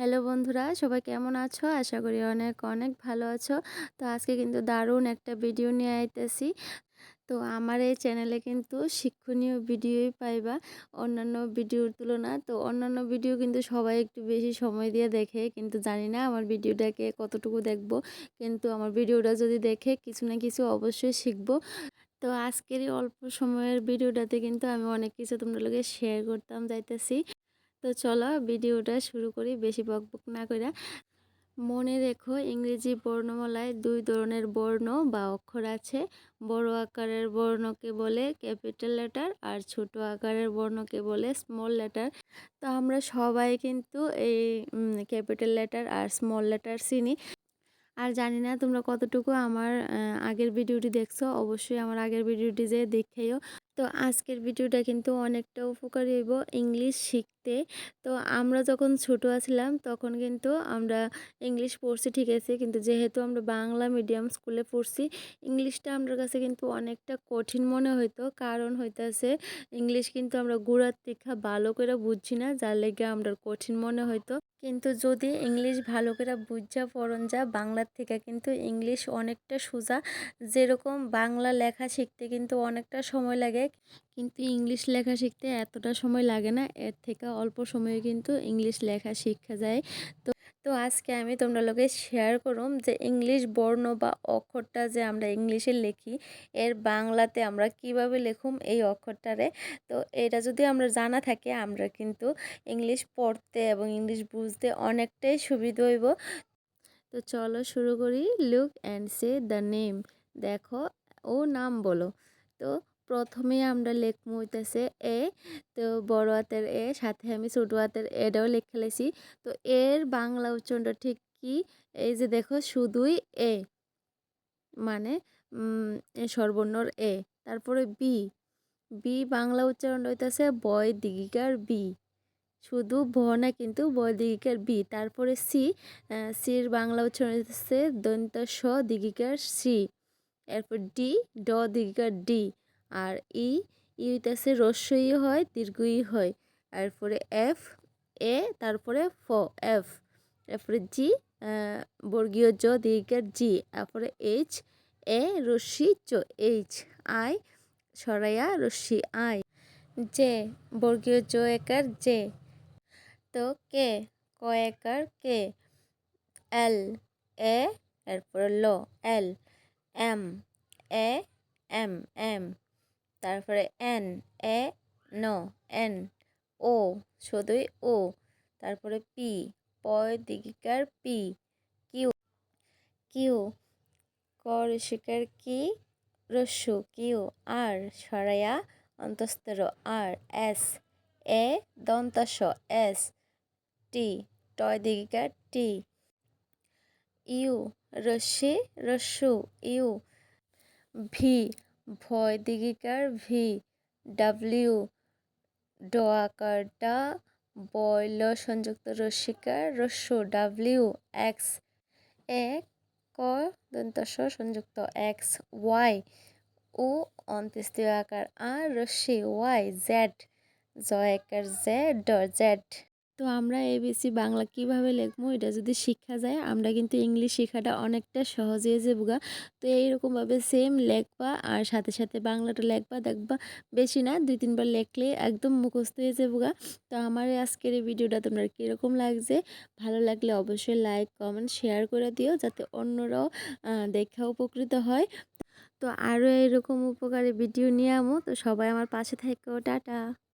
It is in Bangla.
হ্যালো বন্ধুরা, সবাই কেমন আছো? আশা করি অনেক অনেক ভালো আছো। তো আজকে কিন্তু দারুণ একটা ভিডিও নিয়ে আইতেছি। তো আমার এই চ্যানেলে কিন্তু শিক্ষণীয় ভিডিওই পাইবা, অন্যান্য ভিডিওর তুলনা তো অন্যান্য ভিডিও কিন্তু সবাই একটু বেশি সময় দিয়ে দেখে, কিন্তু জানি না আমার ভিডিওটাকে কতটুকু দেখব। কিন্তু আমার ভিডিওটা যদি দেখে কিছু না কিছু অবশ্যই শিখব। তো আজকের অল্প সময়ের ভিডিওটাতে কিন্তু আমি অনেক কিছু তোমরা লোকে শেয়ার করতাম, যাইতেছি। তো চলো ভিডিওটা শুরু করি বেশি বকবক না করে মনে রেখো ইংরেজি বর্ণমালায় দুই ধরনের বর্ণ বা অক্ষর আছে। বড় আকারের বর্ণকে বলে ক্যাপিটাল লেটার আর ছোট আকারের বর্ণকে বলে স্মল লেটার। তো আমরা সবাই কিন্তু এই ক্যাপিটাল লেটার আর স্মল লেটার চিনি। আর জানি না তোমরা কতটুকু আমার আগের ভিডিওটি দেখছ, অবশ্যই আমার আগের ভিডিওটি যে দেখেও তো আজকের ভিডিওটা কিন্তু অনেকটা উপকারী হইব ইংলিশ শিখতে। তো আমরা যখন ছোট আছিলাম তখন কিন্তু আমরা ইংলিশ পড়ছি ঠিক আছে, কিন্তু যেহেতু আমরা বাংলা মিডিয়াম স্কুলে পড়ছি, ইংলিশটা আমার কাছে কিন্তু অনেকটা কঠিন মনে হইতো। কারণ হইতাছে, ইংলিশ কিন্তু আমরা গুড়ার তীখা ভালো করে বুঝছি না, যার লেগে আমরা কঠিন মনে হইতো। কিন্তু যদি ইংলিশ ভালো করে বুঝা পড়ন যা বাংলার থেকে কিন্তু ইংলিশ অনেকটা সোজা। যেরকম বাংলা লেখা শিখতে কিন্তু অনেকটা সময় লাগে কিন্তু ইংলিশ লেখা শিখতে এতটা সময় লাগে না, এর থেকে অল্প সময়ে কিন্তু ইংলিশ লেখা শিখা যায়। তো তো আজকে আমি তোমরা লোকে শেয়ার করুম যে ইংলিশ বর্ণ বা অক্ষরটা যে আমরা ইংলিশে লিখি, এর বাংলাতে আমরা কীভাবে লিখুম এই অক্ষরটারে। তো এটা যদি আমরা জানা থাকে, আমরা কিন্তু ইংলিশ পড়তে এবং ইংলিশ বুঝতে অনেকটাই সুবিধা হইব। তো চলো শুরু করি। Look and say the name দেখো, ও নাম বলো। তো প্রথমে আমরা লেখমু হইতেছে এ, তো বড় হাতের এ, সাথে আমি ছোটো হাতের এটাও লেখা লেছি তো এর বাংলা উচ্চারণটা ঠিক কি? এই যে দেখো, শুধুই এ মানে সর্বর্ণর এ। তারপরে বি বি বাংলা উচ্চারণ হইতেছে বয় দিগিকার বি। শুধু ভ না কিন্তু বয় দিগিকার বি। তারপরে সি সির বাংলা উচ্চারণ হইতেছে দন্ত স দিগিকার সি। এরপর ডি, ড দিগিকার ডি। আর ই ই হইতেছে রস্যই হয়, দীর্ঘই হয়। এরপরে এফ, এ, তারপরে ফ, এফ। এরপরে জি বর্গীয় জ, দীর্ঘের জি। তারপরে এইচ, এ, রশ্মি, চ, এইচ। আই, সরাইয়া, রশ্মি, আই। জে, বর্গীয় জ একার জে। তো কে, ক একার কে? এল, এ এরপরে ল, এল। এম, এ, এম এম। তারপরে এন, এ, ন, এন, ও, শুধুই ও। তারপরে পি পয় দিগিকার পি, কিউ কিউ কর শিকার কি রস্যু কিউ, আর, সরাইয়া অন্তস্তর আর, এস, এ, দন্তস, এস, টি টয় দিগিকার টি। ইউ রস্যি রস্যু ইউ, ভি ভয় ভি ডাব্লিউ ড আকার বয়ল সংযুক্ত রস্মিকার রস্য ডাব্লিউ এক্স এ ক দন্তস সংযুক্ত এক্স ওয়াই ও অন্ত্যেষ্টিয় আকার আর রশ্মি ওয়াই জেড, জয়কার জেড জেড। তো আমরা এবিসি বাংলা কীভাবে লিখব এটা যদি শিক্ষা যায়, আমরা কিন্তু ইংলিশ শেখাটা অনেকটা সহজ হয়ে যাব গা। তো এইরকমভাবে সেম লেখবা আর সাথে সাথে বাংলাটা লেখবা, দেখবা বেশি না, দুই তিনবার লেখলে একদম মুখস্থ হয়ে যাব গা। তো আমার আজকের এই ভিডিওটা তোমরা কীরকম লাগছে? ভালো লাগলে অবশ্যই লাইক কমেন্ট শেয়ার করে দিও যাতে অন্যরাও দেখা উপকৃত হয়। তো আরও এরকম উপকারী ভিডিও নিয়ে আমো। তো সবাই আমার পাশে থাকো, টাটা।